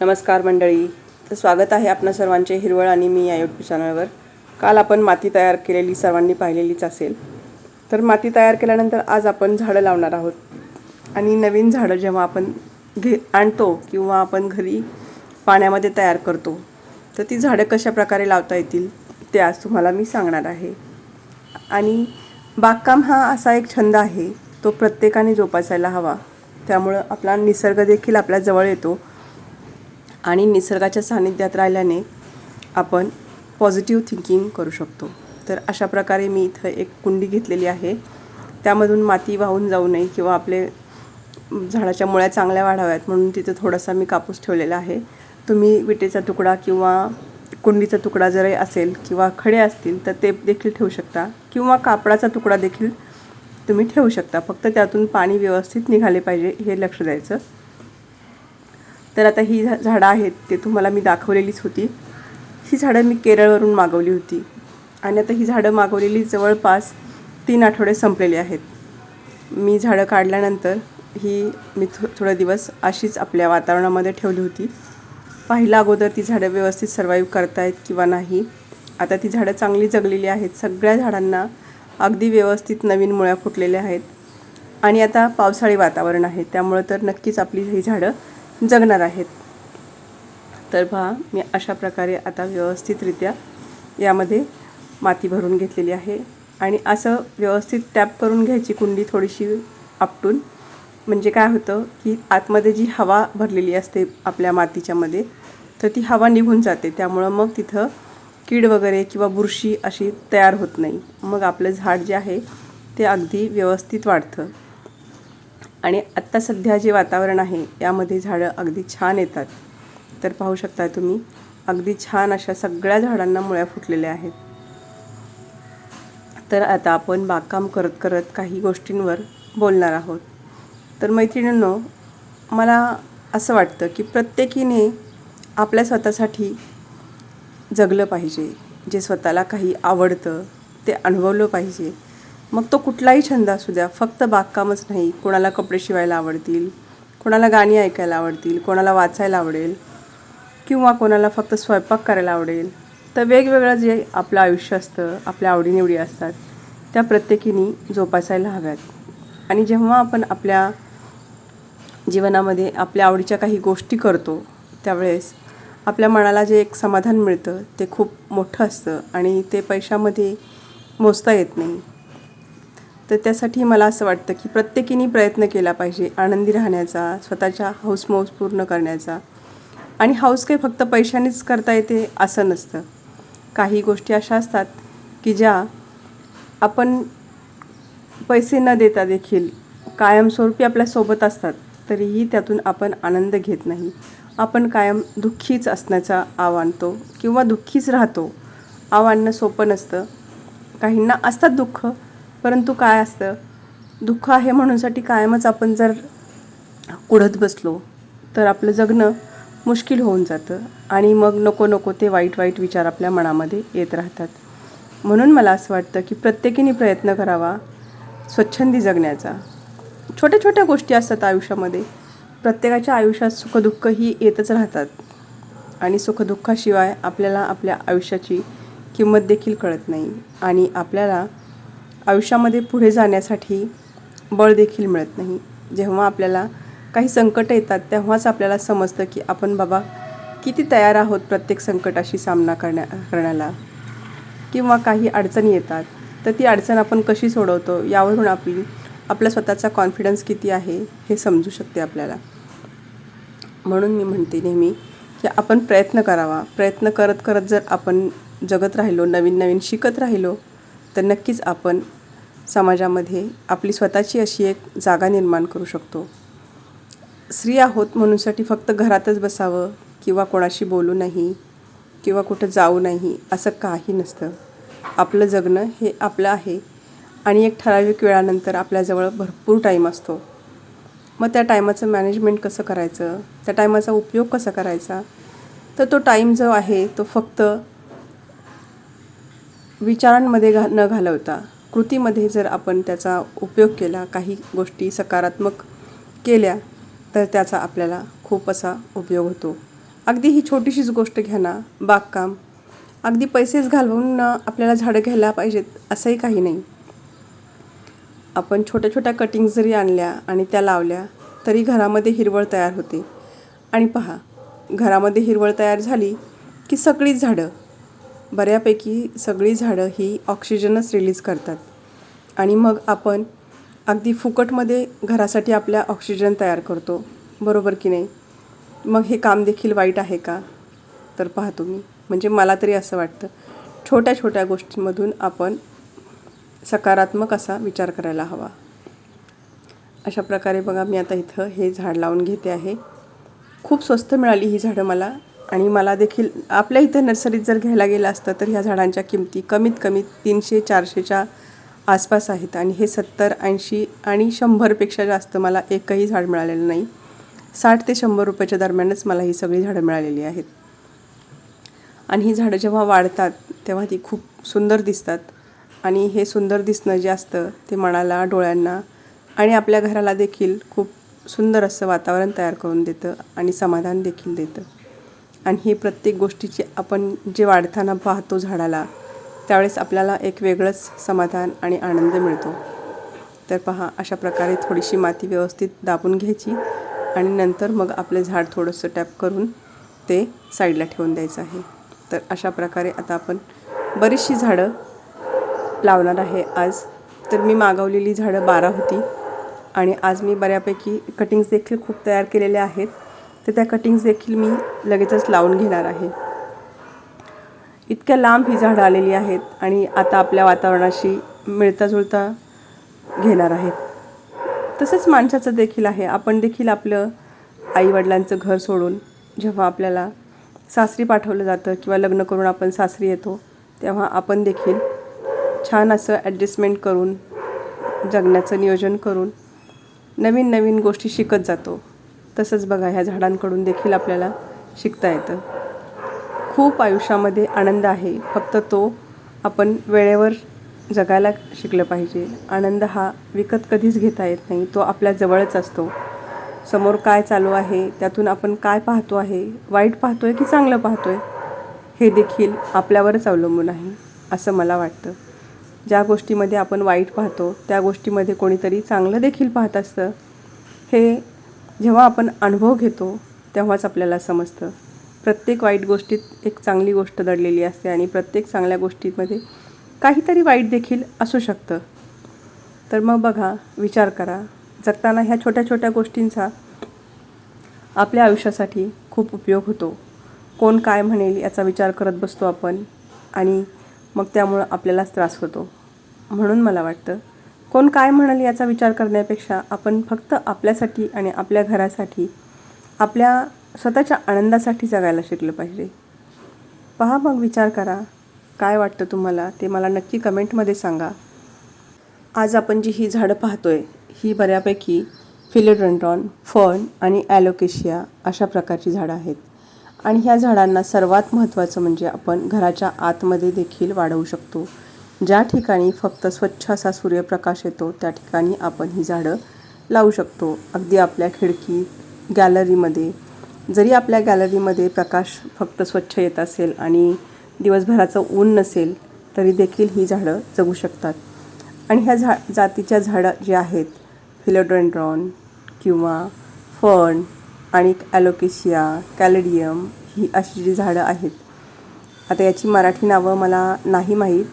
नमस्कार मंडळी. तर स्वागत आहे आपणा सर्वांचे हिरवळ आणि मी या यूट्यूब चॅनलवर काल आपण माती तयार केलेली सर्वांनी पाहिलेलीच असेल. तर माती तयार केल्यानंतर आज आपण झाडं लावणार आहोत. आणि नवीन झाडं जेव्हा आपण घे आणतो किंवा आपण घरी पाण्यामध्ये तयार करतो तर ती झाडं कशा प्रकारे लावता येतील ते आज तुम्हाला मी सांगणार आहे. आणि बागकाम हा असा एक छंद आहे तो प्रत्येकाने जोपासायला हवा. त्यामुळं आपला निसर्ग देखील आपल्या जवळ येतो. आणि निसर्गाच्या सान्निध्यात राहिल्याने आपण पॉझिटिव्ह थिंकिंग करू शकतो. तर अशा प्रकारे मी इथं एक कुंडी घेतलेली आहे. त्यामधून माती वाहून जाऊ नये किंवा आपले झाडाच्या मुळ्या चांगल्या वाढाव्यात म्हणून तिथं थोडासा मी कापूस ठेवलेला आहे. तुम्ही विटेचा तुकडा किंवा कुंडीचा तुकडा जर असेल किंवा खडे असतील तर ते देखील ठेवू शकता किंवा कापडाचा तुकडा देखील तुम्ही ठेवू शकता. फक्त त्यातून पाणी व्यवस्थित निघाले पाहिजे हे लक्ष द्यायचं. तर आता ही झा झाडं आहेत ते तुम्हाला मी दाखवलेलीच होती. ही झाडं मी केरळवरून मागवली होती. आणि आता ही झाडं मागवलेली जवळपास तीन आठवडे संपलेले आहेत. मी झाडं काढल्यानंतर ही मी थो थोडे दिवस अशीच आपल्या वातावरणामध्ये ठेवली होती. पाहिलं अगोदर ती झाडं व्यवस्थित सर्वाईव्ह करतायत किंवा नाही. आता ती झाडं चांगली जगलेली आहेत. सगळ्या झाडांना अगदी व्यवस्थित नवीन मुळ्या फुटलेल्या आहेत. आणि आता पावसाळी वातावरण आहे. त्यामुळं तर नक्कीच आपली ही झाडं जगणार आहेत. तर पहा मी अशा प्रकारे आता व्यवस्थितरित्या यामध्ये माती भरून घेतलेली आहे. आणि असं व्यवस्थित टॅप करून घ्यायची कुंडी थोडीशी आपटून. म्हणजे काय होतं की आतमध्ये जी हवा भरलेली असते आपल्या मातीच्यामध्ये तर ती हवा निघून जाते. त्यामुळं मग तिथं कीड वगैरे किंवा बुरशी अशी तयार होत नाही. मग आपलं झाड जे आहे ते अगदी व्यवस्थित वाढतं. आणि आत्ता सध्या जे वातावरण आहे यामध्ये झाडं अगदी छान येतात. तर पाहू शकता तुम्ही अगदी छान अशा सगळ्या झाडांना मुळ्या फुटलेल्या आहेत. तर आता आपण बागकाम करत करत काही गोष्टींवर बोलणार आहोत. तर मैत्रिणींनो मला असं वाटतं की प्रत्येकीने आपल्या स्वतःसाठी जगलं पाहिजे. जे स्वतःला काही आवडतं ते अनुभवलं पाहिजे. मग तो कुठलाही छंद असू द्या फक्त बागकामच नाही. कोणाला कपडे शिवायला आवडतील कोणाला गाणी ऐकायला आवडतील कोणाला वाचायला आवडेल किंवा कोणाला फक्त स्वयंपाक करायला आवडेल तर वेगवेगळं जे आपलं आयुष्य असतं आपल्या आवडीनिवडी असतात त्या प्रत्येकीने जोपासायला हव्यात. आणि जेव्हा आपण आपल्या जीवनामध्ये आपल्या आवडीच्या काही गोष्टी करतो त्यावेळेस आपल्या मनाला जे एक समाधान मिळतं ते खूप मोठं असतं आणि ते पैशामध्ये मोजता येत नाही. तर त्यासाठी मला असं वाटतं की प्रत्येकीने प्रयत्न केला पाहिजे आनंदी राहण्याचा स्वतःच्या हौसमौस पूर्ण करण्याचा. आणि हौस काही फक्त पैशानेच करता येते असं नसतं. काही गोष्टी अशा असतात की ज्या आपण पैसे न देता देखील कायमस्वरूपी आपल्यासोबत असतात तरीही त्यातून आपण आनंद घेत नाही. आपण कायम दुःखीच असण्याचा आव आणतो किंवा दुःखीच राहतो. आव आणणं सोपं नसतं. काहींना असतात दुःख परंतु काय असतं? दुःख आहे म्हणूनसाठी कायमच आपण जर कुढत बसलो तर आपलं जगणं मुश्किल होऊन जातं आणि मग नको नको ते वाईट वाईट विचार आपल्या मनामध्ये येत राहतात. म्हणून मला असं वाटतं की प्रत्येकीने प्रयत्न करावा स्वच्छंदी जगण्याचा. छोट्या छोट्या गोष्टी असतात आयुष्यामध्ये. प्रत्येकाच्या आयुष्यात सुखदुःख ही येतच राहतात. आणि सुखदुःखाशिवाय आपल्याला आपल्या आयुष्याची किंमत देखील कळत नाही आणि आपल्याला आयुष्यामध्ये पुढे जाण्यासाठी बळ देखील मिळत नाही. जेव्हा आपल्याला काही संकट येतात तेव्हाच आपल्याला समजतं की आपण बाबा किती तयार आहोत प्रत्येक संकटाशी सामना करण्या करण्याला. किंवा काही अडचणी येतात तर ती अडचण आपण कशी सोडवतो यावरून आपली आपला स्वतःचा कॉन्फिडन्स किती आहे हे समजू शकते आपल्याला. म्हणून मी म्हणते नेहमी की आपण प्रयत्न करावा. प्रयत्न करत करत जर आपण जगत राहिलो नवीन नवीन शिकत राहिलो तर नक्कीच आपण समाजामध्ये आपली स्वतःची अशी एक जागा निर्माण करू शकतो. स्त्री आहोत म्हणूनसाठी फक्त घरातच बसावं किंवा कोणाशी बोलू नाही किंवा कुठं जाऊ नाही असं काही नसतं. आपलं जगणं हे आपलं आहे आणि एक ठराविक वेळानंतर आपल्याजवळ भरपूर टाईम असतो. मग त्या टायमाचं मॅनेजमेंट कसं करायचं? त्या टायमाचा उपयोग कसा करायचा? तर तो टाईम जो आहे तो फक्त विचारांमध्ये घा न घालवता कृतीमध्ये जर आपण त्याचा उपयोग केला काही गोष्टी सकारात्मक केल्या तर त्याचा आपल्याला खूप असा उपयोग होतो. अगदी ही छोटीशीच गोष्ट घ्या ना बागकाम. अगदी पैसेच घालवून आपल्याला झाडं घ्यायला पाहिजेत असंही काही नाही. आपण छोट्या छोट्या कटिंग जरी आणल्या आणि त्या लावल्या तरी घरामध्ये हिरवळ तयार होते. आणि पहा घरामध्ये हिरवळ तयार झाली की सगळीच झाडं बऱ्यापैकी सगळी झाडं ही ऑक्सिजनच रिलीज करतात. आणि मग आपण अगदी फुकटमध्ये घरासाठी आपल्या ऑक्सिजन तयार करतो. बरोबर की नाही? मग हे काम देखील वाईट आहे का? तर पहा तुम्ही. म्हणजे मला तरी असं वाटतं. छोट्या छोट्या गोष्टींमधून आपण सकारात्मक असा विचार करायला हवा. अशा प्रकारे बघा मी आता इथं हे झाड लावून घेते आहे. खूप स्वस्त मिळाली ही झाडं मला. आणि मला देखील आपल्या इथं नर्सरीत जर घ्यायला गेलं असतं तर ह्या झाडांच्या किमती कमीत कमी तीनशे चारशेच्या आसपास आहेत. आणि हे सत्तर ऐंशी आणि शंभरपेक्षा जास्त मला एकही झाड मिळालेलं नाही. साठ ते शंभर रुपयाच्या दरम्यानच मला ही सगळी झाडं मिळालेली आहेत. आणि ही झाडं जेव्हा वाढतात तेव्हा ती खूप सुंदर दिसतात. आणि हे सुंदर दिसणं जे असतं ते मनाला डोळ्यांना आणि आपल्या घराला देखील खूप सुंदर असं वातावरण तयार करून देतं आणि समाधान देखील देतं. आणि ही प्रत्येक गोष्टीची आपण जे वाढताना पाहतो झाडाला त्यावेळेस आपल्याला एक वेगळंच समाधान आणि आनंद मिळतो. तर पहा अशा प्रकारे थोडीशी माती व्यवस्थित दाबून घ्यायची आणि नंतर मग आपलं झाड थोडंसं टॅप करून ते साईडला ठेवून द्यायचं आहे. तर अशा प्रकारे आता आपण बरीचशी झाडं लावणार आहे आज. तर मी मागवलेली झाडं बारा होती आणि आज मी बऱ्यापैकी कटिंग्स देखील खूप तयार केलेल्या आहेत. तर त्या कटिंग्स देखील मी लगेचच लावून घेणार आहे. इतक्या लांब ही झाडं आलेली आहेत आणि आता आपल्या वातावरणाशी मिळता जुळता घेणार आहेत. तसंच माणसाचं देखील आहे. आपण देखील आपलं आईवडिलांचं घर सोडून जेव्हा आपल्याला सासरी पाठवलं जातं किंवा लग्न करून आपण सासरी येतो तेव्हा आपण देखील छान असं ॲडजस्टमेंट करून जगण्याचं नियोजन करून नवीन नवीन गोष्टी शिकत जातो. तसंच बघा ह्या झाडांकडून देखील आपल्याला शिकता येतं. खूप आयुष्यामध्ये आनंद आहे. फक्त तो आपण वेळेवर जगायला शिकलं पाहिजे. आनंद हा विकत कधीच घेता येत नाही. तो आपल्या जवळच असतो. समोर काय चालू आहे त्यातून आपण काय पाहतो आहे वाईट पाहतो आहे की चांगलं पाहतो आहे हे देखील आपल्यावरच अवलंबून आहे असं मला वाटतं. ज्या गोष्टीमध्ये आपण वाईट पाहतो त्या गोष्टीमध्ये कोणीतरी चांगलं देखील पाहत असतं हे जेव्हा आपण अनुभव घेतो तेव्हाच आपल्याला समजतं. प्रत्येक वाईट गोष्टीत एक चांगली गोष्ट दडलेली असते आणि प्रत्येक चांगल्या गोष्टीमध्ये काहीतरी वाईट देखील असू शकतं. तर मग बघा विचार करा. जगताना ह्या छोट्या छोट्या गोष्टींचा आपल्या आयुष्यासाठी खूप उपयोग होतो. कोण काय म्हणेल याचा विचार करत बसतो आपण आणि मग त्यामुळं आपल्यालाच त्रास होतो. म्हणून मला वाटतं कोण काय म्हणाल याचा विचार करण्यापेक्षा आपण फक्त आपल्यासाठी आणि आपल्या घरासाठी आपल्या स्वतःच्या आनंदासाठी जगायला शिकलं पाहिजे. पहा मग विचार करा काय वाटतं तुम्हाला ते मला नक्की कमेंटमध्ये सांगा. आज आपण जी ही झाडं पाहतो आहे ही बऱ्यापैकी फिलोड्रेंड्रॉन फर्न आणि ॲलोकेशिया अशा प्रकारची झाडं आहेत. आणि ह्या झाडांना सर्वात महत्त्वाचं म्हणजे आपण घराच्या आतमध्ये देखील वाढवू शकतो. ज्या ठिकाणी फक्त स्वच्छ असा सूर्यप्रकाश येतो त्या ठिकाणी आपण ही झाडं लावू शकतो. अगदी आपल्या खिडकी गॅलरीमध्ये. जरी आपल्या गॅलरीमध्ये प्रकाश फक्त स्वच्छ येत असेल आणि दिवसभराचं ऊन नसेल तरी देखील ही झाडं जगू शकतात. आणि ह्या झा जातीच्या झाडं जे आहेत फिलोड्रेंड्रॉन किंवा फर्न आणि ॲलोकेशिया कॅलेडियम ही अशी जी झाडं आहेत. आता याची मराठी नावं मला नाही माहीत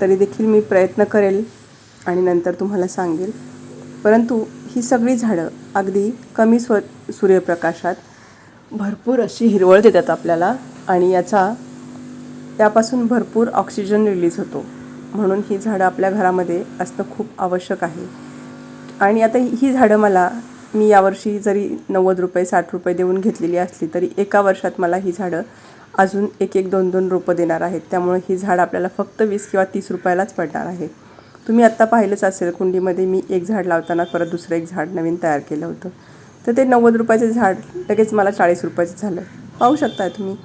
तरी देखील मी प्रयत्न करेल आणि नंतर तुम्हाला सांगेल. परंतु ही सगळी झाडं अगदी कमी स्व सूर्यप्रकाशात भरपूर अशी हिरवळ देतात आपल्याला आणि याचा त्यापासून भरपूर ऑक्सिजन रिलीज होतो. म्हणून ही झाडं आपल्या घरामध्ये असणं खूप आवश्यक आहे. आणि आता ही झाडं मला मी यावर्षी जरी नव्वद रुपये साठ रुपये देऊन घेतलेली असली तरी एका वर्षात मला ही झाडं अजून एक एक दोन दोन रोपं देणार आहेत. त्यामुळे ही झाड आपल्याला फक्त वीस किंवा तीस रुपयालाच पडणार आहे. तुम्ही आत्ता पाहिलंच असेल कुंडीमध्ये मी एक झाड लावताना परत दुसरं एक झाड नवीन तयार केलं होतं. तर ते नव्वद रुपयाचं झाड लगेच मला चाळीस रुपयाचं झालं. पाहू शकताय तुम्ही.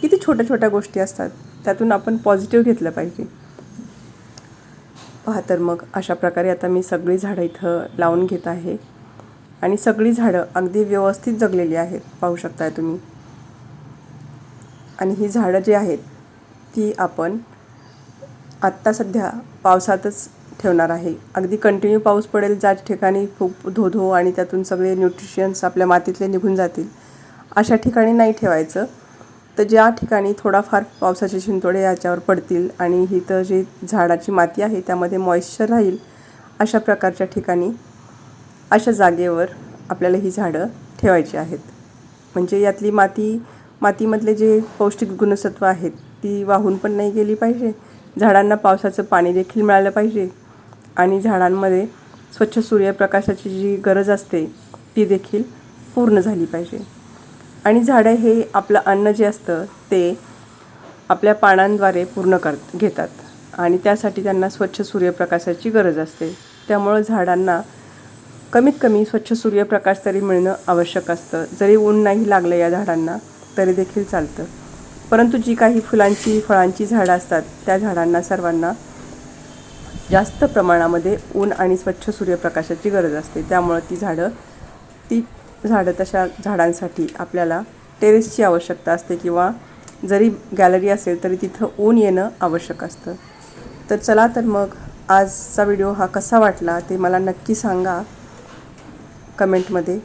किती छोट्या छोट्या गोष्टी असतात. त्यातून आपण पॉझिटिव्ह घेतलं पाहिजे. पहा तर मग अशा प्रकारे आता मी सगळी झाडं इथं लावून घेत आहे. आणि सगळी झाडं अगदी व्यवस्थित जगलेली आहेत. पाहू शकताय तुम्ही. आणि ही झाडं जी आहेत ती आपण आत्ता सध्या पावसातच ठेवणार आहे. अगदी कंटिन्यू पाऊस पडेल ज्या ठिकाणी खूप धो धो आणि त्यातून सगळे न्यूट्रिशन्स आपल्या मातीतले निघून जातील अशा ठिकाणी नाही ठेवायचं. तर ज्या ठिकाणी थोडाफार पावसाचे शिंतोडे याच्यावर पडतील आणि ही तर जी झाडाची माती आहे त्यामध्ये मॉइश्चर राहील अशा प्रकारच्या ठिकाणी अशा जागेवर आपल्याला ही झाडं ठेवायची आहेत. म्हणजे यातली माती मातीमधले जे पौष्टिक गुणसत्व आहेत ती वाहून पण नाही गेली पाहिजे. झाडांना पावसाचं पाणी देखील मिळालं पाहिजे. आणि झाडांमध्ये स्वच्छ सूर्यप्रकाशाची जी गरज असते ती देखील पूर्ण झाली पाहिजे. आणि झाडं हे आपलं अन्न जे असतं ते आपल्या पानांद्वारे पूर्ण कर घेतात. आणि त्यासाठी त्यांना स्वच्छ सूर्यप्रकाशाची गरज असते. त्यामुळं झाडांना कमीत कमी स्वच्छ सूर्यप्रकाश तरी मिळणं आवश्यक असतं. जरी ऊन नाही लागलं या झाडांना तरी देखील चालतं. परंतु जी काही फुलांची फळांची झाडं असतात त्या झाडांना सर्वांना जास्त प्रमाणामध्ये ऊन आणि स्वच्छ सूर्यप्रकाशाची गरज असते. त्यामुळं ती झाडं ती झाडं तशा झाडांसाठी आपल्याला टेरेसची आवश्यकता असते किंवा जरी गॅलरी असेल तरी तिथं ऊन येणं आवश्यक असतं. तर चला तर मग आजचा व्हिडिओ हा कसा वाटला ते मला नक्की सांगा. कमेंटमध्ये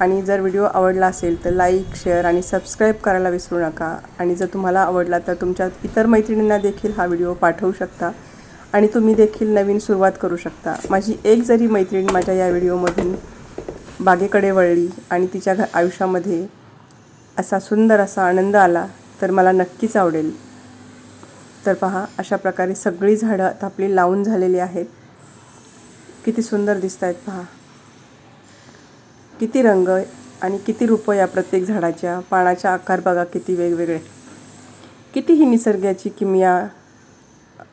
आणि जर व्हिडिओ आवडला असेल तर लाईक शेअर आणि सबस्क्राईब करायला विसरू नका. आणि जर तुम्हाला आवडला तर तुमच्या इतर मैत्रिणींना देखील हा व्हिडिओ पाठवू शकता. आणि तुम्ही देखील नवीन सुरुवात करू शकता. माझी एक जरी मैत्रीण माझ्या या व्हिडिओमधून बागेकडे वळली आणि तिच्या घ आयुष्यामध्ये असा सुंदर असा आनंद आला तर मला नक्कीच आवडेल. तर पहा अशा प्रकारे सगळी झाडं आता आपली लावून झालेली आहेत. किती सुंदर दिसत आहेत पहा. किती रंग आणि किती रूपं या प्रत्येक झाडाच्या पानाच्या आकार बघा किती वेगवेगळे. किती ही निसर्गाची किमया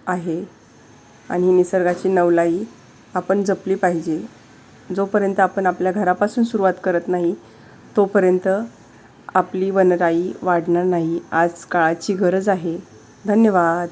आहे आणि ही निसर्गाची नवलाई आपण जपली पाहिजे. जोपर्यंत आपण आपल्या घरापासून सुरुवात करत नाही तोपर्यंत आपली वनराई वाढणार नाही. आज काळाची गरज आहे. धन्यवाद.